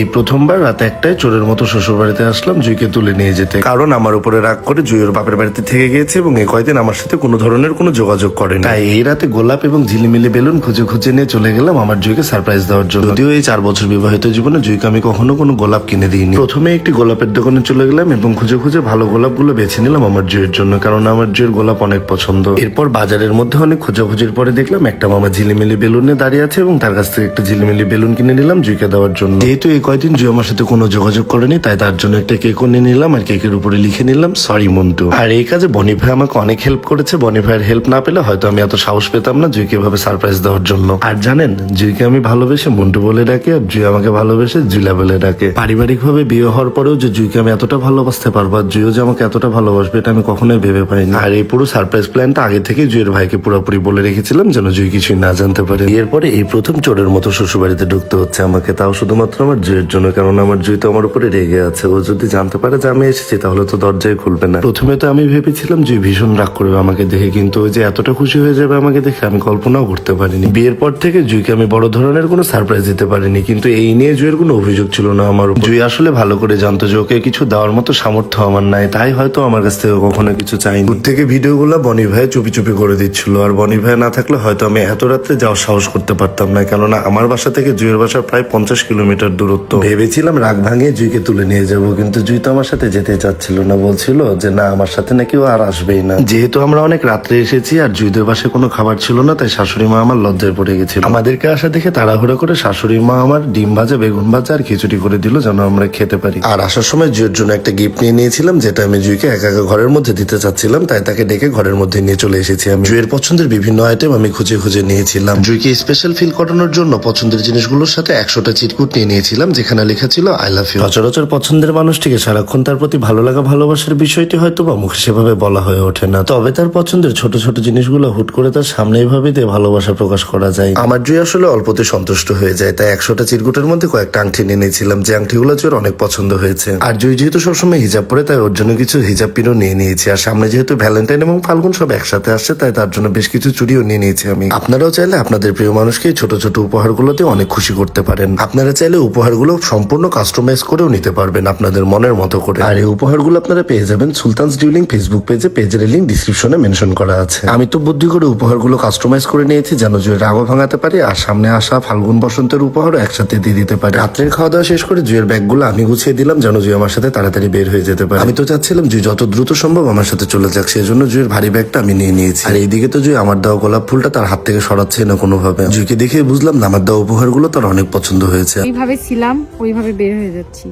এই প্রথমবার রাত একটায় চোরের মতো শ্বশুর বাড়িতে আসলাম জুইকে তুলে নিয়ে যেতে। কারণ আমার উপরে রাগ করে জুইয়ের বাপের বাড়িতে থেকে গিয়েছে এবং এই কয়দিন আমার সাথে কোনো ধরনের কোনো যোগাযোগ করেনি। তাই এই রাতে গোলাপ এবং ঝিলিমিলি বেলুন খুঁজে খুঁজে নিয়ে চলে গেলাম আমার জুইকে সারপ্রাইজ দেওয়ার জন্য। যদিও এই চার বছর বিবাহিত জীবনে জুইকে আমি কখনো কোনো গোলাপ কিনে দিইনি। প্রথমে একটি গোলাপের দোকানে চলে গেলাম এবং খুঁজে খুঁজে ভালো গোলাপগুলো বেছে নিলাম আমার জুইয়ের জন্য, কারণ আমার জুইয়ের গোলাপ অনেক পছন্দ। এরপর বাজারের মধ্যে অনেক খোঁজাখুঁজির পরে দেখলাম একটা মামা ঝিলিমিলি বেলুনে দাঁড়িয়ে আছে এবং তার কাছ থেকে একটা ঝিলিমিলি বেলুন কিনে নিলাম জুইকে দেওয়ার জন্য। যেহেতু এই কয়দিন জুই আমার সাথে কোনো যোগাযোগ করেনি, তাই তার জন্য একটা কেকও নিয়ে নিলাম আর কেকের উপরে লিখে নিলাম সরি মন্টু। আর এই কাজে বনি ভাই আমাকে অনেক হেল্প করেছে, বনি ভাইয়ের হেল্প না পেলে হয়তো আমি এত সাহস পেতাম না জুইকে ভাবে সারপ্রাইজ দেওয়ার জন্য। আর জানেন, জুইকে আমি ভালোবেসে মন্টু বলে ডাকি আর জুই আমাকে ভালোবেসে জুইলা বলে ডাকে। পারিবারিক ভাবে বিয়ে হওয়ার পরেও যে জুইকে আমি এতটা ভালোবাসতে পারব আর জুইও যে আমাকে এতটা ভালোবাসবে এটা আমি কখনোই ভেবে পাইনি। আর এই পুরো সারপ্রাইজ প্ল্যানটা আগে থেকে জুইয়ের ভাইকে পুরোপুরি বলে রেখেছিলাম যেন জুই কিছুই না জানতে পারে। এরপরে এই প্রথম চোরের মতো শ্বশুর বাড়িতে ঢুকতে হচ্ছে আমাকে, তাও শুধুমাত্র আমার জুইয়ের জন্য কারণ আমার জুই তো আমার উপরে রেগে আছে। ও যদি জানতে পারে যে আমি এসেছি, তাহলে তো দরজায় খুলবে না। প্রথমে তো আমি ভেবেছিলাম জুই ভীষণ রাগ করবে আমাকে দেখে, কিন্তু ওই যে এতটা খুশি হয়ে যাবে আমাকে দেখে আমি কল্পনাও করতে পারিনি। বিয়ের পর থেকে জুইকে আমি বড় ধরনের কোনো সারপ্রাইজ দিতে পারিনি, কিন্তু এই নিয়ে জুইয়ের কোনো অভিযোগ ছিল না আমার জুই আসলে ভালো করে জানতো যে ওকে কিছু দেওয়ার মতো সামর্থ্য আমার নাই, তাই হয়তো আমার কাছ থেকে কখনো কিছু চাইনি। দূর থেকে ভিডিওগুলো বনি ভাই চুপি চুপি করে দিচ্ছিল, আর বনি ভাই না থাকলে হয়তো আমি এত রাত্রে যাওয়ার সাহস করতে পারতাম না, কেননা আমার বাসা থেকে জুইয়ের বাসা প্রায় পঞ্চাশ কিলোমিটার দূরত্ব। ভেবেছিলাম রাগ ভাঙিয়ে জুইকে তুলে নিয়ে যাব কিন্তু জুই তো আমার সাথে যেতে চাচ্ছিল না বলছিল যে না আমার সাথে নাকি ও আর আসবেই না। যেহেতু আমরা অনেক রাত্রে এসেছি আর জুইদের বাসায় কোনো খাবার ছিল না তাই শাশুড়ি মা আমার লজ্জায় পড়ে গেছিল। আমাদেরকে আসা দেখে তাড়াহুড়ো করে শাশুড়ি মা আমার ডিম ভাজা বেগুন ভাজা আর খিচুড়ি করে দিল যেন আমরা খেতে পারি। আর আসার সময় জুয়ের জন্য একটা গিফট নিয়ে নিয়েছিলাম যেটা আমি জুইকে একা একা ঘরের মধ্যে দিতে চাচ্ছিলাম তাই তাকে ডেকে ঘরের মধ্যে নিয়ে চলে এসেছি আমি। জুইয়ের পছন্দের বিভিন্ন আইটেম আমি খুঁজে খুঁজে নিয়েছিলাম। জুইকে স্পেশাল ফিল করানোর জন্য পছন্দের জিনিসগুলোর সাথে একশোটা চিরকুট নিয়ে নিয়েছিলাম যেখানে লেখা ছিল আই লাভ ইউ সচরাচর পছন্দের মানুষটিকে সারাক্ষণ তার প্রতি ভালো লাগা ভালোবাসার বিষয়টি হয়তো বা মুখে সেভাবে বলা হয়ে ওঠে না। তবে তার পছন্দের ছোট ছোট জিনিসগুলো হুট করে তার সামনে এইভাবে দিয়ে ভালোবাসা প্রকাশ করা যায়। আমার জুই আসলে অল্পতে সন্তুষ্ট হয়ে যায় তাই একশোটা চিরকুটের মধ্যে কয়েকটা আংটি নিয়ে নিয়েছিলাম যে আংটিগুলো জুয়ের অনেক পছন্দ হয়েছে। আর জুই যেহেতু সবসময় হিজাব পরে তাই ওর জন্য কিছু হিজাব পিনও নিয়ে নিয়েছি। আর সামনে যেহেতু ভ্যালেন্টাইন এবং ফাল্গুন সব একসাথে আসছে তাই তার জন্য বেশ কিছু চুড়িও নিয়ে নিয়েছি আমি। আপনারাও চাইলে আপনাদের প্রিয় মানুষকে ছোট ছোট উপহারগুলোতে অনেক খুশি করতে পারেন। আপনারা চাইলে উপহারগুলো সম্পূর্ণ কাস্টমাইজ করেও নিতে পারবেন আপনাদের মনের মতো করে। আর এই উপহারগুলো আপনারা পেয়ে যাবেন সুলতানস ডিউলিং ফেসবুক পেজে পেজের লিঙ্ক ডিসক্রিপশনে মেনশন করা আছে। আমি তো বুদ্ধি করে উপহারগুলো কাস্টমাইজ করে নিয়েছি যেন জুয়ের রাগও ভাঙাতে পারি আর সামনে আসা ফাল্গুন বসন্তের উপহারও একসাথে দিয়ে দিতে পারি। রাত্রের খাওয়া দাওয়া শেষ করে জুয়ের ব্যাগগুলো আমি গুছিয়ে দিলাম যেন জুই আমার সাথে তাড়াতাড়ি বের হয়ে যেতে পারে। আমি তো চাচ্ছিলাম জুই যত দ্রুত সম্ভব আমার সাথে চলে যাক সেই জন্য জুয়ের ভারী ব্যাগটা আমি নিয়ে নিয়েছি। আর এইদিকে তো জুই আমার দেওয়া গোলাপ ফুলটা তার হাত থেকে সরাচ্ছে না কোনোভাবে। জুইকে দেখে বুঝলাম না আমার দেওয়া উপহারগুলো তার অনেক পছন্দ হয়েছে। ওইভাবে ছিলাম ওইভাবে বের হয়ে যাচ্ছি।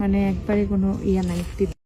মানে একবারে কোনো ইয়া নাই।